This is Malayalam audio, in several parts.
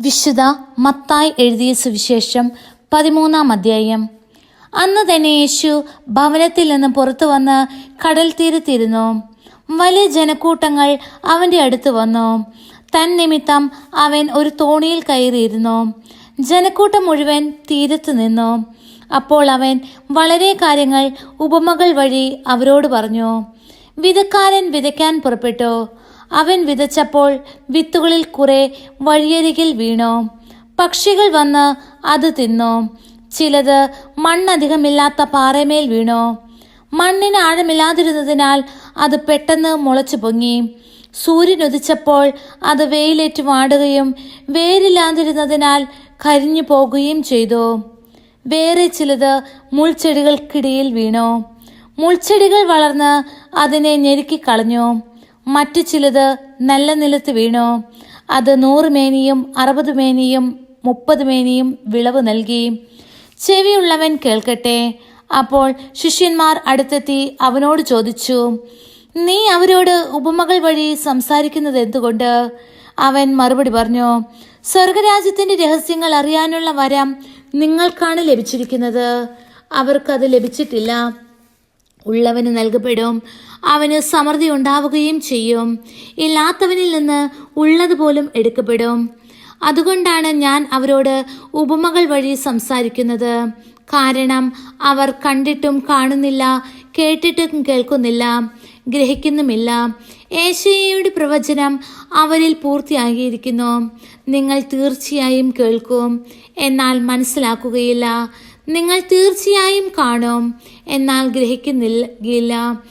വിശുദ്ധ മത്തായി എഴുതിയ സുവിശേഷം പതിമൂന്നാം അധ്യായം. അന്ന് തന്നെ യേശു ഭവനത്തിൽ നിന്ന് പുറത്തു വന്ന് കടൽ തീരത്തിരുന്നു. വലിയ ജനക്കൂട്ടങ്ങൾ അവന്റെ അടുത്ത് വന്നു. തൻ നിമിത്തം അവൻ ഒരു തോണിയിൽ കയറിയിരുന്നു. ജനക്കൂട്ടം മുഴുവൻ തീരത്ത് നിന്നു. അപ്പോൾ അവൻ വളരെ കാര്യങ്ങൾ ഉപമകൾ വഴി അവരോട് പറഞ്ഞു. വിതക്കാരൻ വിതയ്ക്കാൻ പുറപ്പെട്ടു. അവൻ വിതച്ചപ്പോൾ വിത്തുകളിൽ കുറെ വഴിയരികിൽ വീണോ. പക്ഷികൾ വന്ന് അത് തിന്നോ. ചിലത് മണ്ണധികമില്ലാത്ത പാറമേൽ വീണോ. മണ്ണിന് ആഴമില്ലാതിരുന്നതിനാൽ അത് പെട്ടെന്ന് മുളച്ചു പൊങ്ങി. സൂര്യൻ ഉദിച്ചപ്പോൾ അത് വെയിലേറ്റ് വാടുകയും വേരില്ലാതിരുന്നതിനാൽ കരിഞ്ഞു പോകുകയും ചെയ്തു. വേറെ ചിലത് മുൾച്ചെടികൾക്കിടയിൽ വീണോ. മുൾച്ചെടികൾ വളർന്ന് അതിനെ ഞെരുക്കിക്കളഞ്ഞു മറ്റു ചിലത് നല്ല നിലത്ത് വീണോ. അത് നൂറ് മേനിയും അറുപത് മേനിയും മുപ്പത് മേനിയും വിളവ് നൽകി. ചെവിയുള്ളവൻ കേൾക്കട്ടെ. അപ്പോൾ ശിഷ്യന്മാർ അടുത്തെത്തി അവനോട് ചോദിച്ചു നീ അവരോട് ഉപമകൾ വഴി സംസാരിക്കുന്നത് എന്തുകൊണ്ട്? അവൻ മറുപടി പറഞ്ഞു സ്വർഗരാജ്യത്തിന്റെ രഹസ്യങ്ങൾ അറിയാനുള്ള വരം നിങ്ങൾക്കാണ് ലഭിച്ചിരിക്കുന്നത്. അവർക്കത് ലഭിച്ചിട്ടില്ല. ഉള്ളവന് നൽകപ്പെടും. അവന് സമൃദ്ധി ഉണ്ടാവുകയും ചെയ്യും. ഇല്ലാത്തവനിൽ നിന്ന് ഉള്ളതുപോലും എടുക്കപ്പെടും. അതുകൊണ്ടാണ് ഞാൻ അവരോട് ഉപമകൾ വഴി സംസാരിക്കുന്നത്. കാരണം അവർ കണ്ടിട്ടും കാണുന്നില്ല കേട്ടിട്ടും കേൾക്കുന്നില്ല ഗ്രഹിക്കുന്നുമില്ല. യേശയുടെ പ്രവചനം അവരിൽ പൂർത്തിയാകിയിരിക്കുന്നു. നിങ്ങൾ തീർച്ചയായും കേൾക്കും എന്നാൽ മനസ്സിലാക്കുകയില്ല. നിങ്ങൾ തീർച്ചയായും കാണും. എന്നാൽ ഗ്രഹിക്കുന്നില്ല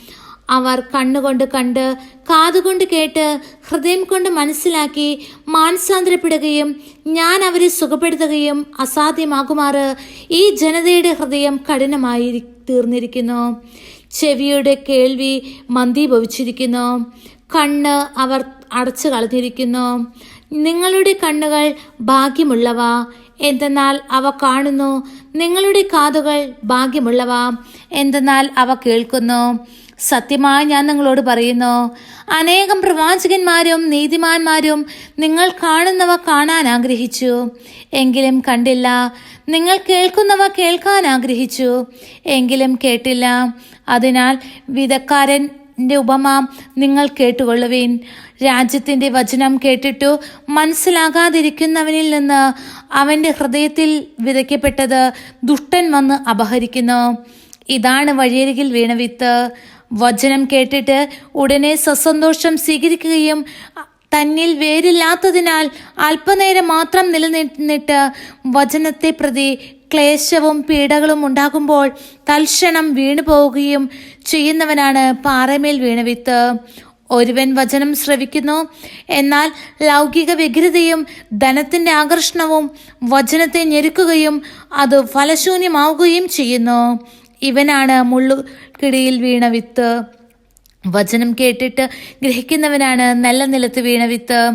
അവർ കണ്ണുകൊണ്ട് കണ്ട് കാതുകൊണ്ട് കേട്ട് ഹൃദയം കൊണ്ട് മനസ്സിലാക്കി മാനസാന്തരപ്പെടുകയും ഞാൻ അവരെ സുഖപ്പെടുത്തുകയും അസാധ്യമാകുമാറ് ഈ ജനതയുടെ ഹൃദയം കഠിനമായി തീർന്നിരിക്കുന്നു. ചെവിയുടെ കേൾവി മന്ദീഭവിച്ചിരിക്കുന്നു. കണ്ണ് അവർ അടച്ചു കളഞ്ഞിരിക്കുന്നു. നിങ്ങളുടെ കണ്ണുകൾ ഭാഗ്യമുള്ളവ. എന്തെന്നാൽ അവ കാണുന്നു. നിങ്ങളുടെ കാതുകൾ ഭാഗ്യമുള്ളവ. എന്തെന്നാൽ അവ കേൾക്കുന്നു. സത്യമായി ഞാൻ നിങ്ങളോട് പറയുന്നു. അനേകം പ്രവാചകന്മാരും നീതിമാന്മാരും നിങ്ങൾ കാണുന്നവ കാണാൻ ആഗ്രഹിച്ചു. എങ്കിലും കണ്ടില്ല. നിങ്ങൾ കേൾക്കുന്നവ കേൾക്കാൻ ആഗ്രഹിച്ചു. എങ്കിലും കേട്ടില്ല. അതിനാൽ വിധക്കാരന്റെ ഉപമ നിങ്ങൾ കേട്ടുകൊള്ളുവീൻ. രാജ്യത്തിന്റെ വചനം കേട്ടിട്ടു മനസ്സിലാകാതിരിക്കുന്നവനിൽ നിന്ന് അവന്റെ ഹൃദയത്തിൽ വിതയ്ക്കപ്പെട്ടത് ദുഷ്ടൻ വന്ന് അപഹരിക്കുന്നു. ഇതാണ് വഴിയരികിൽ വീണ വിത്ത്. വചനം കേട്ടിട്ട് ഉടനെ സസന്തോഷം സ്വീകരിക്കുകയും തന്നിൽ വേരില്ലാത്തതിനാൽ അല്പനേരം മാത്രം നിലനിന്നിട്ട് വചനത്തെ പ്രതി ക്ലേശവും പീഡകളും ഉണ്ടാകുമ്പോൾ തൽക്ഷണം വീണു പോവുകയും ചെയ്യുന്നവനാണ് പാറമേൽ വീണ വിത്ത്. ഒരുവൻ വചനം ശ്രവിക്കുന്നു. എന്നാൽ ലൗകിക വ്യഗ്രതയും ധനത്തിന്റെ ആകർഷണവും വചനത്തെ ഞെരുക്കുകയും അത് ഫലശൂന്യമാവുകയും ചെയ്യുന്നു. ഇവനാണ് മുള്ളുകിടിയിൽ വീണ വിത്ത്. വചനം കേട്ടിട്ട് ഗ്രഹിക്കുന്നവനാണ്. നല്ല നിലത്ത് വീണ വിത്ത്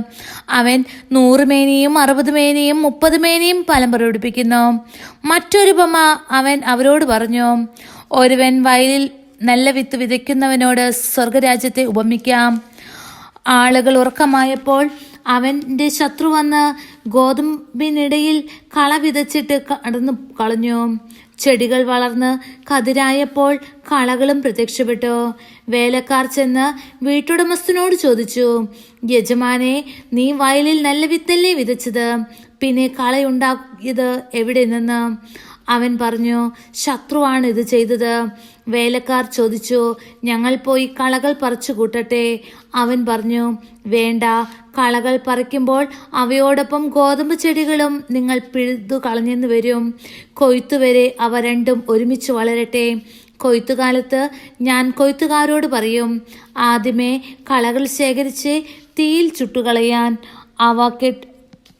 അവൻ നൂറ് മേനിയും അറുപത് മേനിയും മുപ്പത് മേനിയും ഫലം പ്രകടിപ്പിക്കുന്നു മറ്റൊരു പമ അവൻ അവരോട് പറഞ്ഞു ഒരുവൻ വയലിൽ നല്ല വിത്ത് വിതയ്ക്കുന്നവനോട് സ്വർഗരാജ്യത്തെ ഉപമിക്കാം. ആളുകൾ ഉറക്കമായപ്പോൾ അവന്റെ ശത്രു വന്ന് ഗോതമ്പിനിടയിൽ കള വിതച്ചിട്ട് കടന്നു കളഞ്ഞു. ചെടികൾ വളർന്ന് കതിരായപ്പോൾ കളകളും പ്രത്യക്ഷപ്പെട്ടു. വേലക്കാർ ചെന്ന് വീട്ടുടമസ്ഥനോട് ചോദിച്ചു യജമാനെ നീ വയലിൽ നല്ല വിത്തല്ലേ വിതച്ചത്? പിന്നെ കളയുണ്ടാക്കിയത് എവിടെ നിന്ന്? അവൻ പറഞ്ഞു ശത്രുവാണ് ഇത് ചെയ്തത്. വേലക്കാർ ചോദിച്ചു ഞങ്ങൾ പോയി കളകൾ പറിച്ചു കൂട്ടട്ടെ? അവൻ പറഞ്ഞു വേണ്ട. കളകൾ പറിക്കുമ്പോൾ അവയോടൊപ്പം ഗോതമ്പ് ചെടികളും നിങ്ങൾ പിഴുതു കളഞ്ഞെന്ന് വരും. കൊയ്ത്തുവരെ അവ രണ്ടും ഒരുമിച്ച് വളരട്ടെ. കൊയ്ത്തുകാലത്ത് ഞാൻ കൊയ്ത്തുകാരോട് പറയും ആദ്യമേ കളകൾ ശേഖരിച്ച് തീയിൽ ചുട്ടുകളയാൻ അവ കെട്ട്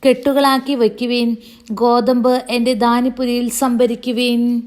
കെട്ടുകളാക്കി വയ്ക്കുവീൻ. ഗോതമ്പ് എന്റെ ദാനിപ്പുരിയിൽ സംഭരിക്കുവീൻ.